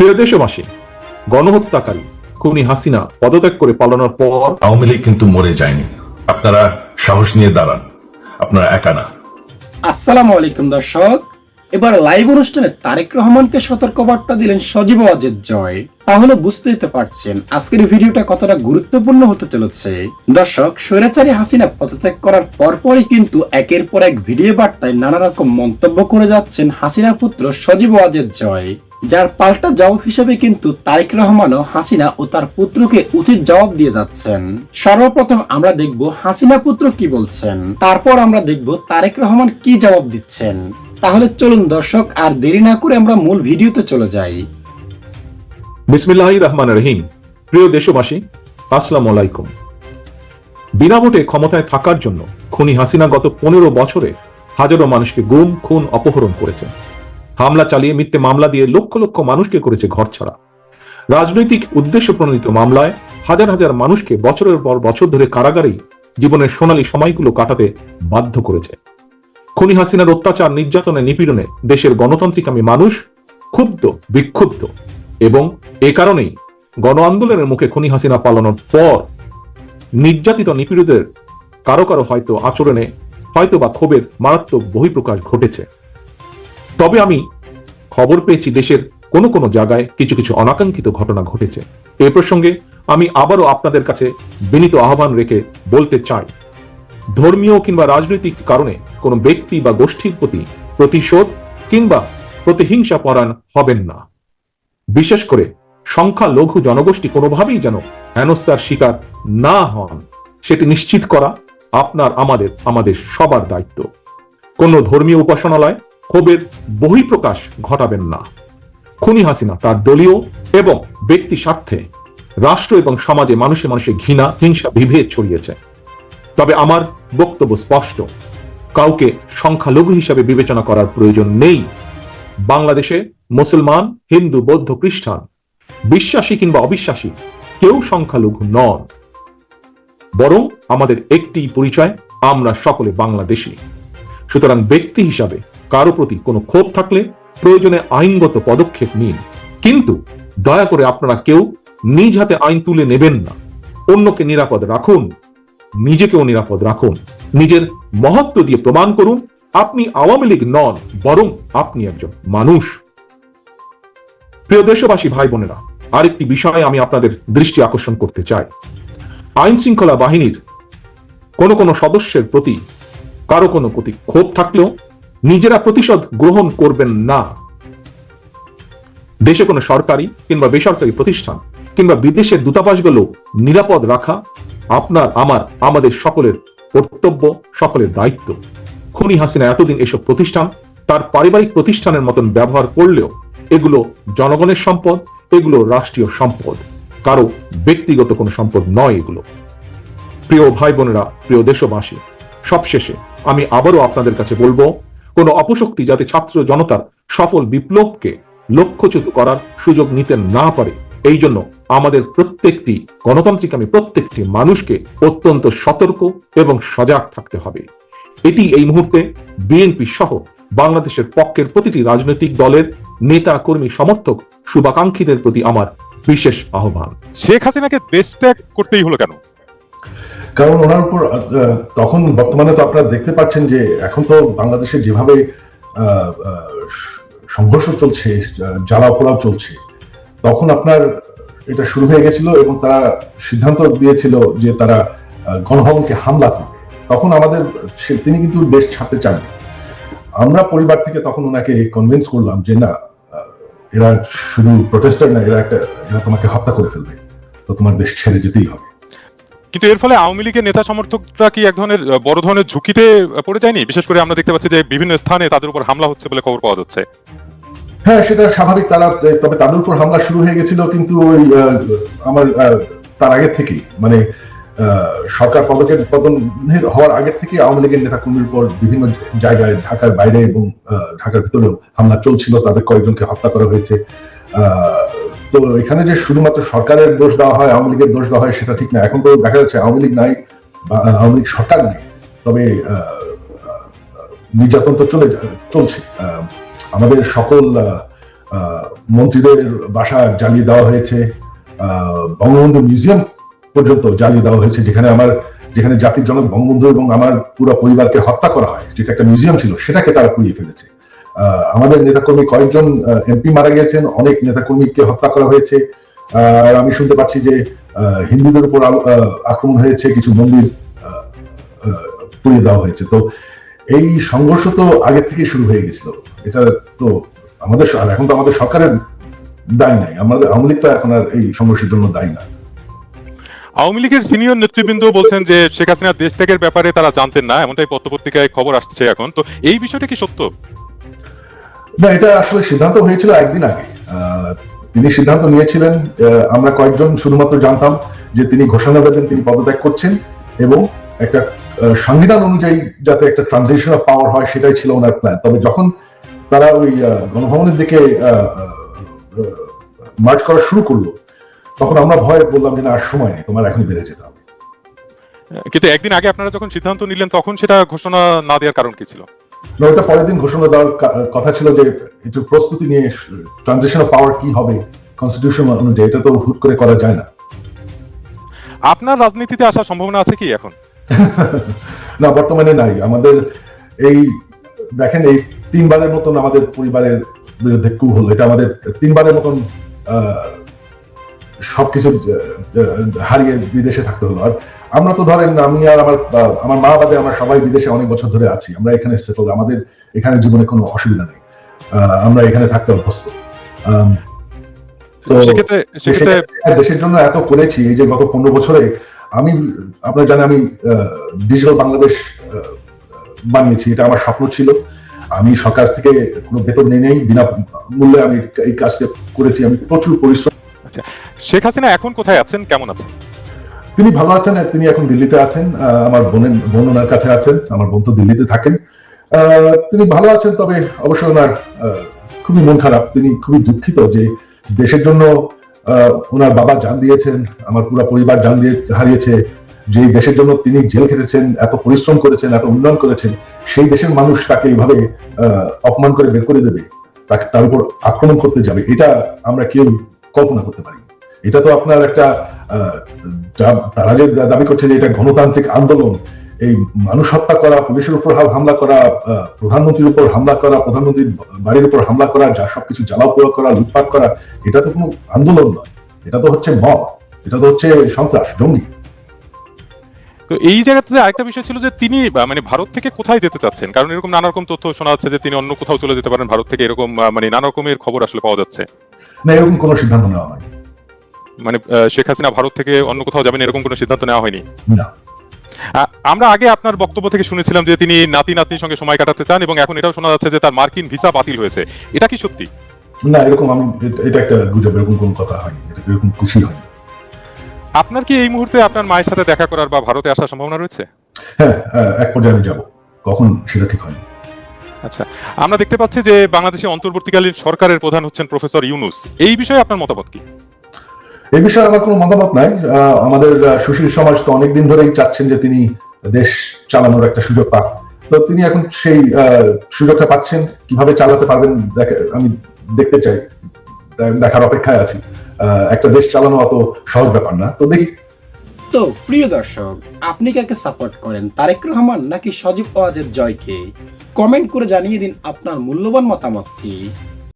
প্রিয় দেশবাসী গণহত্যাকারী খুনি হাসিনা পদত্যাগ করে পালানোর পর আওয়ামী লীগ কিন্তু মরে যায়নি। আপনারা সাহস নিয়ে দাঁড়ান। আপনারা একা না। আসসালামু আলাইকুম দর্শক। এবার লাইভ অনুষ্ঠানে তারেক রহমানকে সতর্কবার্তা দিলেন সজীব ওয়াজেদ জয়। তাহলে বুঝতেই তো পারছেন আজকের ভিডিওটা কতটা গুরুত্বপূর্ণ হতে চলেছে। দর্শক স্বৈরাচারী হাসিনা পদত্যাগ করার পরপরই কিন্তু একের পর এক ভিডিও বার্তায় নানা রকম মন্তব্য করে যাচ্ছেন হাসিনা পুত্র সজীব ওয়াজেদ জয়। যার পাল্টা জবাব হিসেবে কিন্তু তারেক রহমানও হাসিনা ও তার পুত্রকে উচিত জবাব দিয়ে যাচ্ছেন। সর্বপ্রথম আমরা দেখব হাসিনা পুত্র কি বলছেন। তারপর আমরা দেখব তারেক রহমান কি জবাব দিচ্ছেন। তাহলে চলুন দর্শক, আর দেরি না করে আমরা মূল ভিডিওতে চলে যাই। বিসমিল্লাহ রহমান রহিম প্রিয় দেশবাসী, আসসালামু আলাইকুম। বিনা ভোটে ক্ষমতায় থাকার জন্য খুনি হাসিনা গত পনেরো বছরে হাজারো মানুষকে গুম, খুন, অপহরণ করেছে হামলা চালিয়ে মিথ্যে মামলা দিয়ে লক্ষ লক্ষ মানুষকে করেছে ঘরছাড়া রাজনৈতিক উদ্দেশ্য প্রণোদিত মামলায় হাজার হাজার মানুষকে বছরের পর বছর ধরে কারাগারেই জীবনের সোনালী সময়গুলো কাটাতে বাধ্য করেছে। খুনি হাসিনার অত্যাচার নির্যাতনে নিপীড়নে দেশের গণতান্ত্রিকামী মানুষ ক্ষুব্ধ, বিক্ষুব্ধ এবং এ কারণেই গণ আন্দোলনের মুখে খুনি হাসিনা পালানোর পর নির্যাতিত নিপীড়িতদের কারও কারও হয়তো আচরণে হয়তো বা ক্ষোভের মারাত্মক বহিঃপ্রকাশ ঘটেছে। তবে আমি খবর পেয়েছি দেশের কোনো কোনো জায়গায় কিছু কিছু অনাকাঙ্ক্ষিত ঘটনা ঘটেছে। এ প্রসঙ্গে আমি আবারও আপনাদের কাছে বিনীত আহ্বান রেখে বলতে চাই, ধর্মীয় কিংবা রাজনৈতিক কারণে কোনো ব্যক্তি বা গোষ্ঠীর প্রতি প্রতিশোধ কিংবা প্রতিহিংসা পরায়ণ হবেন না। বিশেষ করে সংখ্যালঘু জনগোষ্ঠী কোনোভাবেই যেন হেনস্থার শিকার না হন, সেটি নিশ্চিত করা আপনার, আমাদের আমাদের সবার দায়িত্ব। কোনো ধর্মীয় উপাসনালয় ক্ষোভের বহিঃপ্রকাশ ঘটাবেন না। খুনি হাসিনা তার দলীয় এবং ব্যক্তি স্বার্থে রাষ্ট্র এবং সমাজে মানুষে মানুষে ঘৃণা, হিংসা, বিভেদ ছড়িয়েছে। তবে আমার বক্তব্য স্পষ্ট। কাউকে সংখ্যালঘু হিসাবে বিবেচনা করার প্রয়োজন নেই। বাংলাদেশে মুসলমান, হিন্দু, বৌদ্ধ, খ্রিস্টান, বিশ্বাসী কিংবা অবিশ্বাসী কেউ সংখ্যালঘু নন। বরং আমাদের একটি পরিচয়, আমরা সকলে বাংলাদেশী। সুতরাং ব্যক্তি হিসাবে কারও প্রতি কোনো ক্ষোভ থাকলে প্রয়োজনে আইনগত পদক্ষেপ নিন। কিন্তু দয়া করে আপনারা কেউ নিজ হাতে আইন তুলে নেবেন না। অন্যকে নিরাপদ রাখুন, নিজেকেও নিরাপদ রাখুন। নিজের মহত্ব দিয়ে প্রমাণ করুন, আপনি আওয়ামী লীগ নন, বরং আপনি একজন মানুষ। প্রিয় দেশবাসী ভাই বোনেরা আরেকটি বিষয়ে আমি আপনাদের দৃষ্টি আকর্ষণ করতে চাই। আইন শৃঙ্খলা বাহিনীর কোনো কোনো সদস্যের প্রতি কারও কোনো প্রতি ক্ষোভ থাকলেও নিজেরা প্রতিশোধ গ্রহণ করবেন না। দেশে কোনো সরকারি কিংবা বেসরকারি প্রতিষ্ঠান কিংবা বিদেশের দূতাবাসগুলো নিরাপদ রাখা আপনার, আমার, আমাদের সকলের কর্তব্য, সকলের দায়িত্ব। খুনি হাসিনা এতদিন এসব প্রতিষ্ঠান, তার পারিবারিক প্রতিষ্ঠানের মতন ব্যবহার করলেও এগুলো জনগণের সম্পদ, এগুলো রাষ্ট্রীয় সম্পদ। কারও ব্যক্তিগত কোনো সম্পদ নয় এগুলো। প্রিয় ভাই বোনেরা, প্রিয় দেশবাসী, সবশেষে আমি আবারও আপনাদের কাছে বলব কোনো অপশক্তি যাতে ছাত্র জনতার সফল বিপ্লবকে লক্ষ্যচ্যুত করার সুযোগ নিতে না পারে। এই জন্য আমাদের প্রত্যেকটি গণতান্ত্রিক আমি প্রত্যেকটি মানুষকে অত্যন্ত সতর্ক এবং সজাগ থাকতে হবে। এটি এই মুহূর্তে বিএনপি সহ বাংলাদেশের পক্ষের প্রতিটি রাজনৈতিক দলের নেতা, কর্মী, সমর্থক শুভাকাঙ্ক্ষীদের প্রতি আমার বিশেষ আহ্বান। শেখ হাসিনাকে দেশ ত্যাগ করতেই হলো কেন? কারণ ওনার উপর তখন বর্তমানে তো আপনারা দেখতে পাচ্ছেন যে এখন তো বাংলাদেশে যেভাবে সংঘর্ষ চলছে, জ্বালা পোড়াও চলছে, তখন আপনার এটা শুরু হয়ে গেছিল এবং তারা সিদ্ধান্ত দিয়েছিল যে তারা গণভবনকে হামলা করবে। তখন আমাদের তিনি কিন্তু দেশ ছাড়তে চান আমরা পরিবার থেকে তখন ওনাকে কনভিন্স করলাম যে না এরা শুধু প্রোটেস্টার না, এরা একটা, এরা তোমাকে হত্যা করে ফেলবে। তো তোমার দেশ ছেড়ে যেতেই হবে। কিন্তু এর ফলে আওয়ামী লীগের নেতা সমর্থকরা কি এক ধরনের বড় ধরনের ঝুঁকিতে পড়ে যায়নি? বিশেষ করে আমরা দেখতে পাচ্ছি যে বিভিন্ন স্থানে তাদের উপর হামলা হচ্ছে বলে খবর পাওয়া যাচ্ছে। হ্যাঁ সেটা স্বাভাবিক তারা তবে তাদের উপর হামলা শুরু হয়ে গেছিল কিন্তু ওই আমার তার আগে থেকেই। মানে সরকার পদক্ষেপ পতনের হওয়ার আগে থেকে আওয়ামী লীগের নেতা কর্মীর উপর বিভিন্ন জায়গায়, ঢাকার বাইরে এবং ঢাকার ভিতরেও হামলা চলছিল। তাদের কয়েকজনকে হত্যা করা হয়েছে। তো এখানে যে শুধুমাত্র সরকারের দোষ দেওয়া হয়, আওয়ামী লীগের দোষ দেওয়া হয়, সেটা ঠিক না। এখন তো দেখা যাচ্ছে আওয়ামী লীগ নাই আওয়ামী লীগ সরকার নেই। তবে নির্যাতন তো চলে চলছে। আমাদের সকল মন্ত্রীদের বাসা জ্বালিয়ে দেওয়া হয়েছে। বঙ্গবন্ধু মিউজিয়াম পর্যন্ত জ্বালিয়ে দেওয়া হয়েছে, যেখানে আমার, যেখানে জাতির জনক বঙ্গবন্ধু এবং আমার পুরো পরিবারকে হত্যা করা হয়, যেটা একটা মিউজিয়াম ছিল, সেটাকে তারা পুড়িয়ে ফেলেছে। আমাদের নেতাকর্মী কয়েকজন এমপি মারা গিয়েছেন, অনেক নেতাকর্মীকে হত্যা করা হয়েছে। আর আমি শুনতে পাচ্ছি যে হিন্দুদের উপর আক্রমণ হয়েছে, কিছু মন্দির পুড়িয়ে দেওয়া হয়েছে। তো এই সংঘর্ষ তো আগে থেকে শুরু হয়ে গেছিল। এটা তো আমাদের এখন তো আমাদের সরকারের দায় নাই। আমাদের আওয়ামী লীগ তো এখন আর এই সংঘর্ষের জন্য দায়ী না। আওয়ামী লীগের সিনিয়র নেতৃবৃন্দ বলছেন যে, শেখ হাসিনা দেশ ত্যাগের ব্যাপারে তারা জানতেন না, এমনটাই পত্রপত্রিকায় খবর আসছে এখন। তো এই বিষয়টা কি সত্য? না, এটা আসলে সিদ্ধান্ত হয়েছিল একদিন আগে। তিনি সিদ্ধান্ত নিয়েছিলেন আমরা কয়েকজন শুধুমাত্র জানতাম যে তিনি ঘোষণা দেবেন, তিনি পদত্যাগ করছেন এবং একটা সংবিধান অনুযায়ী যাতে একটা ট্রানজিশন অফ পাওয়ার হয়, সেটাই ছিল ওনার প্ল্যান তবে যখন তারা ওই গণভবনের দিকে মার্চ করা শুরু করল, তখন আমরা ভয়ে বললাম যে না, আর সময় নেই, তোমার এখনই বেড়ে যেতে হবে। কিন্তু একদিন আগে আপনারা যখন সিদ্ধান্ত নিলেন, তখন সেটা ঘোষণা না দেওয়ার কারণ কি ছিল? ওটা পরের দিন ঘোষণা দেওয়ার কথা ছিল যে একটু প্রস্তুতি নিয়ে ট্রানজিশন অফ পাওয়ার কি হবে কনস্টিটিউশন অনুযায়ী এটা তো হুট করে করা যায় না। আপনার রাজনীতিতে আসার সম্ভাবনা আছে কি এখন? না বর্তমানে নাই। আমাদের এই দেখেন এই তিনবারের মতন আমাদের পরিবারের বিরুদ্ধে কু হলো। এটা আমাদের তিনবারের মতন আহ, সবকিছু হারিয়ে বিদেশে থাকতে হলো। আর আমরা তো ধরেন আমি আর আমার আমার মা বাদে আমরা সবাই বিদেশে অনেক বছর ধরে আছি। আমরা এখানে সেটল আমাদের এখানে জীবনে কোনো অসুবিধা নেই। আমরা এখানে থাকতে অভ্যস্ত। দেশের- জন্য এত করেছি এই যে গত পনেরো বছরে আমি আপনারা জানেন আমি ডিজিটাল বাংলাদেশ বানিয়েছি এটা আমার স্বপ্ন ছিল। আমি সরকার থেকে কোনো বেতন নেই নেই বিনা মূল্যে আমি এই কাজটা করেছি। আমি প্রচুর পরিশ্রম শেখ হাসিনা এখন কোথায় আছেন? কেমন আছেন? তিনি ভালো আছেন তিনি এখন দিল্লিতে আছেন আমার বোনের বোন ওনার কাছে আছেন, আমার বোন তো দিল্লিতে থাকেন। তিনি ভালো আছেন, তবে অবশ্য ওনার খুবই মন খারাপ। তিনি খুবই দুঃখিত যে দেশের জন্য ওনার বাবা জান দিয়েছেন, আমার পুরো পরিবার জান দিয়ে হারিয়েছে। যে দেশের জন্য তিনি জেল খেটেছেন, এত পরিশ্রম করেছেন, এত উন্নয়ন করেছেন, সেই দেশের মানুষ তাকে এইভাবে অপমান করে বের করে দেবে, তাকে তার উপর আক্রমণ করতে যাবে, এটা আমরা কেউ কল্পনা করতে পারি এটা তো আপনার একটা তারা যে দাবি করছে যে এটা গণতান্ত্রিক আন্দোলন এই মানুষ হত্যা করা পুলিশের উপর হামলা করা প্রধানমন্ত্রীর উপর হামলা করা প্রধানমন্ত্রীর বাড়ির উপর হামলা করা যা সবকিছু জ্বালাও পোড়া করা লুটপাট করা এটা তো কোনো আন্দোলন নয়। এটা তো হচ্ছে মব এটা তো হচ্ছে সন্ত্রাস জঙ্গি। তো এই জায়গাতে আরেকটা বিষয় ছিল যে তিনি মানে ভারত থেকে কোথায় যেতে চাচ্ছেন? কারণ এরকম নানা রকম তথ্য শোনা যাচ্ছে যে তিনি অন্য কোথাও চলে যেতে পারেন ভারত থেকে এরকম মানে নানা রকমের খবর আসলে পাওয়া যাচ্ছে। না এরকম কোনো সিদ্ধান্ত নেওয়া হয় মানে শেখ হাসিনা ভারত থেকে অন্য কোথাও যাবেন এরকম কোনো সিদ্ধান্ত নেওয়া হয়নি? আমরা আগে আপনার বক্তব্য থেকে শুনেছিলাম যে তিনি নাতি নাতনির সঙ্গে সময় কাটাতে চান এবং এখন এটাও শোনা যাচ্ছে যে তার মার্কিন ভিসা বাতিল হয়েছে। এটা কি সত্যি? না এরকম আমি এটা- একটা গুজব এরকম কোনো কথা হয়নি। এরকম খুশি হয়নি। আপনার কি এই মুহূর্তে আপনার মায়ের সাথে দেখা করার বা ভারতে আসার সম্ভাবনা রয়েছে? হ্যাঁ এক পর্যায়ে আমি যাব। কখন সেটা ঠিক হয়নি। আচ্ছা আমরা দেখতে পাচ্ছি যে বাংলাদেশে অন্তর্বর্তীকালীন সরকারের প্রধান হচ্ছেন প্রফেসর ইউনুস। এই বিষয়ে আপনার মতামত কি? এই বিষয়ে আমার কোনো মতামত নাই। আমাদের সুশীল সমাজ তো অনেকদিন ধরেই চাচ্ছেন যে তিনি দেশ চালানোর একটা সুযোগ পাক। তো তিনি এখন সেই সুযোগটা পাচ্ছেন, কীভাবে চালাতে পারবেন আমি দেখতে চাই। দেখার অপেক্ষায় আছি। একটা দেশ চালানো অত সহজ ব্যাপার না। তো দেখি। তো প্রিয় দর্শক, আপনি কাকে সাপোর্ট করেন তারেক রহমান নাকি সজীব ওয়াজেদ জয়কে? কমেন্ট করে জানিয়ে দিন আপনার মূল্যবান মতামতটি।